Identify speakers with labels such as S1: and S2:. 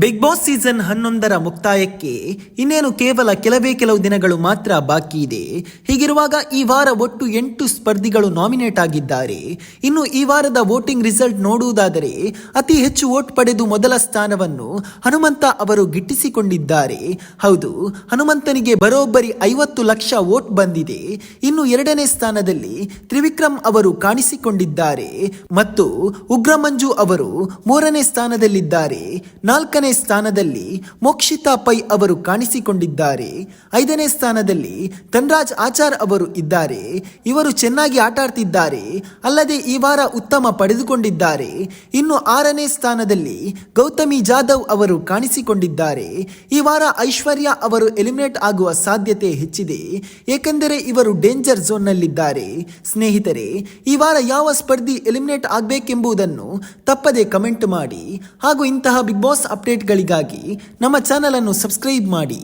S1: Big boss season ಹನ್ನೊಂದರ ಮುಕ್ತಾಯಕ್ಕೆ ಇನ್ನೇನು ಕೇವಲ ಕೆಲವೇ ಕೆಲವು ದಿನಗಳು ಮಾತ್ರ ಬಾಕಿ ಇದೆ. ಹೀಗಿರುವಾಗ ಈ ವಾರ ಒಟ್ಟು ಎಂಟು ಸ್ಪರ್ಧಿಗಳು ನಾಮಿನೇಟ್ ಆಗಿದ್ದಾರೆ. ಇನ್ನು ಈ ವಾರದ ವೋಟಿಂಗ್ ರಿಸಲ್ಟ್ ನೋಡುವುದಾದರೆ ಅತಿ ಹೆಚ್ಚು ವೋಟ್ ಪಡೆದು ಮೊದಲ ಸ್ಥಾನವನ್ನು ಹನುಮಂತ ಅವರು ಗಿಟ್ಟಿಸಿಕೊಂಡಿದ್ದಾರೆ. ಹೌದು, ಹನುಮಂತನಿಗೆ ಬರೋಬ್ಬರಿ ಐವತ್ತು ಲಕ್ಷ ವೋಟ್ ಬಂದಿದೆ. ಇನ್ನು ಎರಡನೇ ಸ್ಥಾನದಲ್ಲಿ ತ್ರಿವಿಕ್ರಮ್ ಅವರು ಕಾಣಿಸಿಕೊಂಡಿದ್ದಾರೆ. ಮತ್ತು ಉಗ್ರಮಂಜು ಅವರು ಮೂರನೇ ಸ್ಥಾನದಲ್ಲಿದ್ದಾರೆ. ನಾಲ್ಕನೇ ಸ್ಥಾನದಲ್ಲಿ ಮೋಕ್ಷಿತಾ ಪೈ ಅವರು ಕಾಣಿಸಿಕೊಂಡಿದ್ದಾರೆ. ಐದನೇ ಸ್ಥಾನದಲ್ಲಿ ಧನ್ರಾಜ್ ಆಚಾರ್ ಅವರು ಇದ್ದಾರೆ. ಇವರು ಚೆನ್ನಾಗಿ ಆಟ ಆಡ್ತಿದ್ದಾರೆ ಅಲ್ಲದೆ ಈ ವಾರ ಉತ್ತಮ ಪಡೆದುಕೊಂಡಿದ್ದಾರೆ. ಇನ್ನು ಆರನೇ ಸ್ಥಾನದಲ್ಲಿ ಗೌತಮಿ ಜಾಧವ್ ಅವರು ಕಾಣಿಸಿಕೊಂಡಿದ್ದಾರೆ. ಈ ವಾರ ಐಶ್ವರ್ಯ ಅವರು ಎಲಿಮಿನೇಟ್ ಆಗುವ ಸಾಧ್ಯತೆ ಹೆಚ್ಚಿದೆ. ಏಕೆಂದರೆ ಇವರು ಡೇಂಜರ್ ಝೋನ್ನಲ್ಲಿದ್ದಾರೆ. ಸ್ನೇಹಿತರೆ, ಈ ವಾರ ಯಾವ ಸ್ಪರ್ಧಿ ಎಲಿಮಿನೇಟ್ ಆಗಬೇಕೆಂಬುದನ್ನು ತಪ್ಪದೆ ಕಮೆಂಟ್ ಮಾಡಿ. ಹಾಗೂ ಇಂತಹ ಬಿಗ್ ಬಾಸ್ ಅಪ್ಡೇಟ್ಗಳಿಗಾಗಿ ನಮ್ಮ ಚಾನಲನ್ನು ಸಬ್ಸ್ಕ್ರೈಬ್ ಮಾಡಿ.